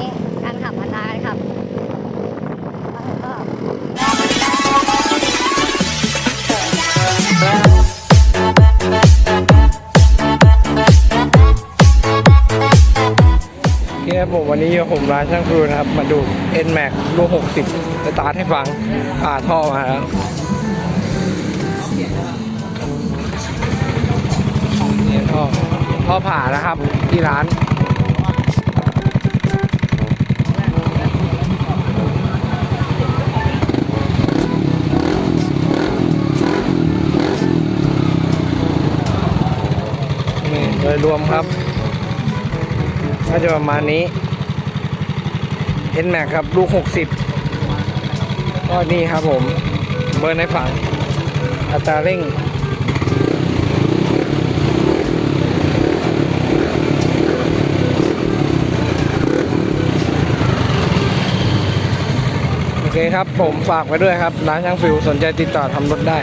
นี้การขับอัตราการขับก็โอเครับผมวันนี้ผมร้านช่างครูนะครับ มาดู N Max ลูก60สตาร์ทให้ฟังผ่าท่อมาแล้วท่อท่อผ่านะครับที่ร้าน นี่โดยรวมครับก็จะประมาณนี้ N Max ครับลูก 60 ก็นี่ครับผม เบิร์ให้ฝังอัตราเร่งโอเคครับผมฝากไว้ด้วยครับ ร้านช่างฟิวสนใจติดต่อทำรถได้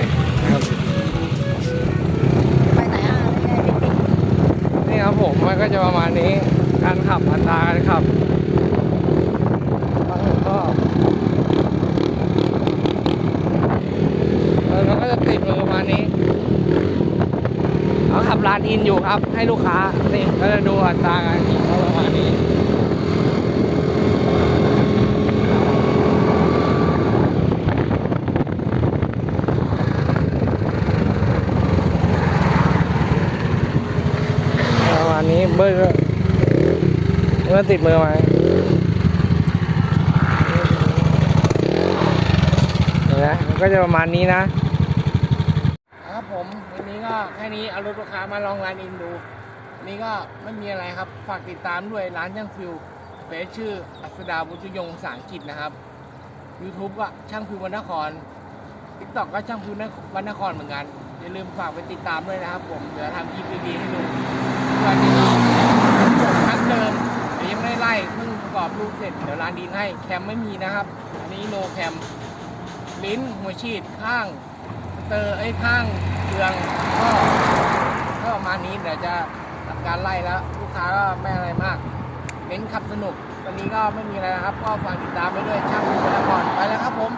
ครับ มันก็จะประมาณนี้ การขับอัตราการขับบางก็มันก็จะติดมือประมาณนี้เขาขับร้านอินอยู่ครับ ให้ลูกค้านี่ก็จะดูอัตราการขี่เขาประมาณนี้ประมาณนี้ เบิ้ลเมื่อติดมือไหมเห็นไหมมันก็จะประมาณนี้นะ ครับผม วันนี้ก็แค่นี้เอารถลูกค้ามาลองร้านอินดูวันนี้ก็ไม่มีอะไรครับ ฝากติดตามด้วยร้านช่างฟิวเฟซชื่ออัศดาบุญยงภาษาอังกฤษนะครับ YouTube ก็ช่างฟิววันนคร TikTok ก็ช่างฟิววันนครเหมือนกัน อย่าลืมฝากไปติดตามด้วยนะครับผม เดี๋ยวทำคลิปดีๆให้ดูวันนี้ก็ทักเดิมเดี๋ยวยังไม่ได้ไล่เพิ่งประกอบรูปเสร็จเดินให้แคมไม่มีนะครับ อันนี้โนแคมลิ้นหัวฉีดข้างเตอร์ไอ้ข้างเครื่องก็ก็ประมาณนี้เดี๋ยวจะทำการไล่แล้ว ลูกค้าก็ไม่อะไรมากเน้นขับสนุก วันนี้ก็ไม่มีอะไรนะครับ ก็ฝากติดตามไปด้วยช่างคุณละครไปแล้วครับผม